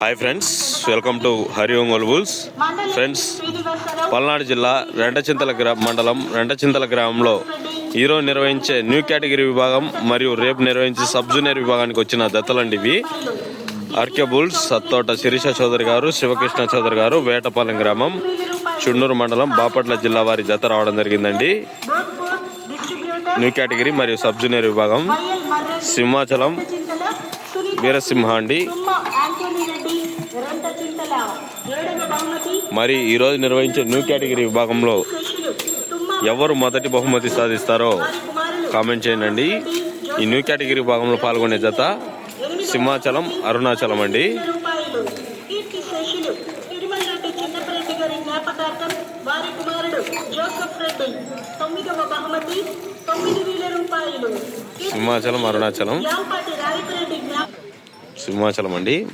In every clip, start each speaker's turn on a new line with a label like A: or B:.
A: Hi friends welcome to Hari Ongole bulls friends Palnadu జిల్లా రెండచింతల గ్రా మండలం రెండచింతల గ్రామంలో ఈరోజు నిర్వహించే న్యూ కేటగిరీ విభాగం మరియు రేపు నిర్వహించే సబ్ జూనియర్ విభాగానికి వచ్చిన దత్తలండి ఇవి ఆర్కే బుల్స్ సత్తోట శిరీష చౌదరి గారు శివకృష్ణ చౌదరి గారు వేటపాలెం గ్రామం చుండూరు మండలం బాపట్ల జిల్లా వారి జత రావడం జరిగిందండి. న్యూ కేటగిరీ మరియు సబ్ జూనియర్ విభాగం సింహాచలం వీరసింహ అండి మరి ఈరోజు నిర్వహించే న్యూ కేటగిరీ విభాగంలో ఎవరు మొదటి బహుమతి సాధిస్తారో కామెంట్ చేయండి. ఈ న్యూ కేటగిరీ విభాగంలో పాల్గొనే జత సింహాచలం అరుణాచలం అండి.
B: వారి కుమారుడు జోసఫ్ రెడ్డి. తొమ్మిదవ బహుమతి తొమ్మిది వేల రూపాయలు.
A: సింహాచలం అరుణాచలం. సింహాచలం అండి.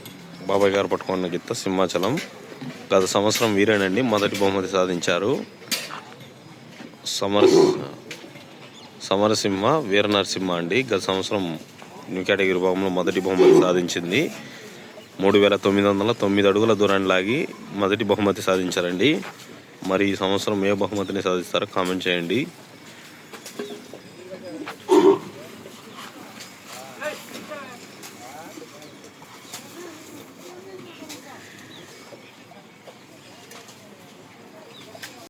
A: బాబాయ్ గారు పట్టుకున్న గిత్త సింహాచలం. గత సంవత్సరం వీరేనండి మొదటి బహుమతి సాధించారు. సమర సమరసింహ వీర నరసింహ అండి. గత సంవత్సరం న్యూ కేటగిరీ విభాగంలో మొదటి బహుమతి సాధించింది. మూడు వేల తొమ్మిది వందల తొమ్మిది అడుగుల దూరాన్ని లాగి మొదటి బహుమతి సాధించారండి. మరి ఈ సంవత్సరం ఏ బహుమతిని సాధిస్తారో కామెంట్ చేయండి.